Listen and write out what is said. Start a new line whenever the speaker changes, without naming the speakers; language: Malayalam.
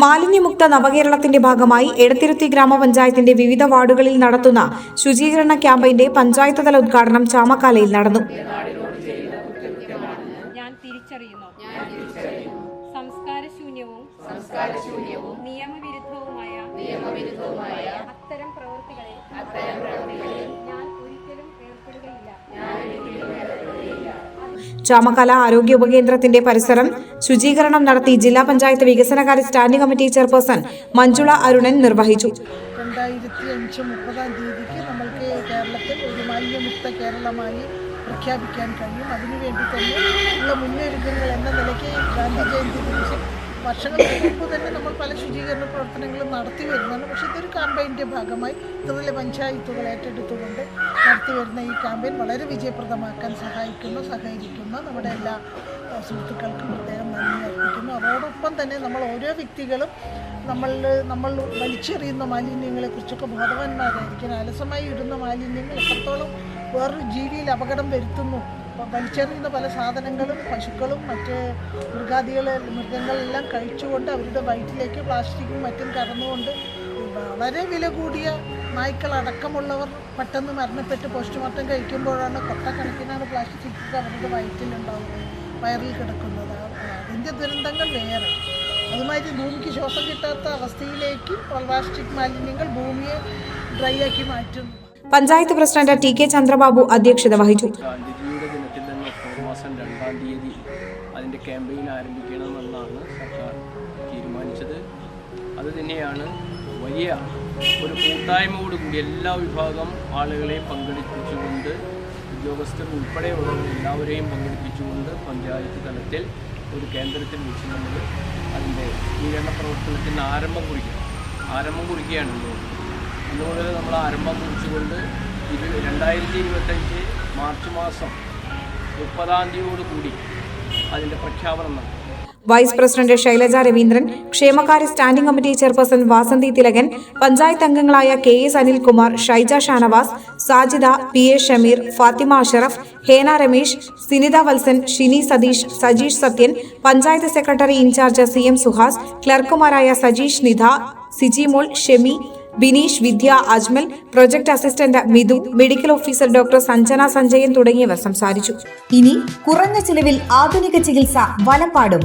മാലിന്യമുക്ത നവകേരളത്തിന്റെ ഭാഗമായി എടത്തിരുത്തി ഗ്രാമപഞ്ചായത്തിന്റെ വിവിധ വാർഡുകളിൽ നടത്തുന്ന ശുചീകരണ ക്യാമ്പയിന്റെ പഞ്ചായത്ത് തല ഉദ്ഘാടനം ചാമക്കാലയിൽ നടന്നു.
ഞാൻ തിരിച്ചറിയുന്നു. സംസ്കാരശൂന്യവും നിയമവിരുദ്ധവുമായ അത്തരം പ്രവൃത്തികളിൽ ഞാൻ ഒരിക്കലും ഏർപ്പെടുകയില്ല.
ചാമക്കാല ആരോഗ്യ ഉപകേന്ദ്രത്തിന്റെ പരിസരം ശുചീകരണം നടത്തി ജില്ലാ പഞ്ചായത്ത് വികസനകാര്യ standing committee chairperson Manjula Arunan നിർവഹിച്ചു.
രണ്ടായിരത്തി പ്രഖ്യാപിക്കാൻ കഴിയും. അതിനുവേണ്ടി തന്നെ ഉള്ള മുന്നൊരുക്കങ്ങൾ എന്ന നിലയ്ക്ക് ഗാന്ധി ജയന്തി ദിവസം വർഷങ്ങൾക്ക് മുമ്പ് തന്നെ നമ്മൾ പല ശുചീകരണ പ്രവർത്തനങ്ങളും നടത്തി വരുന്നതാണ്. പക്ഷേ ക്യാമ്പയിന്റെ ഭാഗമായി തൊഴിൽ പഞ്ചായത്തുകൾ ഏറ്റെടുത്തുകൊണ്ട് നടത്തി വരുന്ന ഈ ക്യാമ്പയിൻ വളരെ വിജയപ്രദമാക്കാൻ സഹായിക്കുന്ന സഹകരിക്കുന്ന. നമ്മുടെ എല്ലാ സുഹൃത്തുക്കൾക്കും പ്രത്യേകം നന്ദി അർപ്പിക്കുന്നു. അതോടൊപ്പം തന്നെ നമ്മൾ ഓരോ വ്യക്തികളും നമ്മൾ നമ്മൾ വലിച്ചെറിയുന്ന മാലിന്യങ്ങളെക്കുറിച്ചൊക്കെ ബോധവാന്മാരായിരിക്കണം അലസമായി ഇടുന്ന മാലിന്യങ്ങൾ എത്രത്തോളം വേറൊരു ജീവിയിൽ അപകടം വരുത്തുന്നു. വലിച്ചെറിയുന്ന പല സാധനങ്ങളും പശുക്കളും മറ്റ് മൃഗാദികൾ മൃഗങ്ങളെല്ലാം കഴിച്ചുകൊണ്ട് അവരുടെ വയറ്റിലേക്ക് പ്ലാസ്റ്റിക്കും മറ്റും കടന്നുകൊണ്ട് വളരെ വില കൂടിയ നായ്ക്കൾ അടക്കമുള്ളവർ പെട്ടെന്ന് മരണപ്പെട്ട് പോസ്റ്റ്മോർട്ടം കഴിക്കുമ്പോഴാണ് കൊട്ടക്കണക്കിനാണ് പ്ലാസ്റ്റിക് അവരുടെ വയറ്റിലുണ്ടാവുന്നത് വയറിൽ കിടക്കുന്നത്. അതിന്റെ ദുരന്തങ്ങൾ വേറെ. അതുമാതിരി ഭൂമിക്ക് ശ്വാസം കിട്ടാത്ത അവസ്ഥയിലേക്ക് പ്ലാസ്റ്റിക് മാലിന്യങ്ങൾ ഭൂമിയെ ഡ്രൈ ആക്കി മാറ്റുന്നു.
Panchayat president T K Chandrababu അധ്യക്ഷത വഹിച്ചു.
ഗാന്ധിജിയുടെ ദിനത്തിൽ തന്നെ ഒക്ടോബർ മാസം രണ്ടാം തീയതി അതിന്റെ ക്യാമ്പയിൻ ആരംഭിക്കണമെന്നാണ് സർക്കാർ തീരുമാനിച്ചത്. അത് തന്നെയാണ് വലിയ ഒരു കൂട്ടായ്മയോടുകൂടി എല്ലാ വിഭാഗം ആളുകളെയും പങ്കെടുപ്പിച്ചുകൊണ്ട് ഉദ്യോഗസ്ഥർ ഉൾപ്പെടെയുള്ളവർ എല്ലാവരെയും പങ്കെടുപ്പിച്ചുകൊണ്ട് പഞ്ചായത്ത് തലത്തിൽ ഒരു കേന്ദ്രത്തിൽ വെച്ച് നമ്മൾ അതിന്റെ സ്വീകരണ പ്രവർത്തനത്തിന് ആരംഭം കുറിക്കുക ആരംഭം കുറിക്കുകയാണ് ഇന്ന് ഇന്ന് മുതൽ നമ്മൾ ആരംഭം കുറിച്ചുകൊണ്ട് ഇത് രണ്ടായിരത്തി ഇരുപത്തഞ്ച് മാർച്ച് മാസം മുപ്പതാം തീയതിയോടുകൂടി അതിന്റെ പ്രഖ്യാപനം നടത്തും.
വൈസ് പ്രസിഡന്റ് ശൈലജ രവീന്ദ്രൻ ക്ഷേമകാര്യ standing committee chairperson Vasanthi Thilakan panchayat അംഗങ്ങളായ K S Anilkumar Shaija Shanavas Sajida P A Shameer Fathima Ashraf Hena Ramesh Sinitha Valsan Shini Satheesh Sajeesh Sathyan panchayat secretary incharge C M Suhas ക്ലർക്കുമാരായ Sajeesh Nidha Sijimol Shemi Bineesh Vidya Ajmal project assistant Mithu medical officer doctor Sanjana Sanjayan തുടങ്ങിയവർ സംസാരിച്ചു.
ഇനി കുറഞ്ഞ ചിലവിൽ ആധുനിക ചികിത്സ വലപ്പാടും.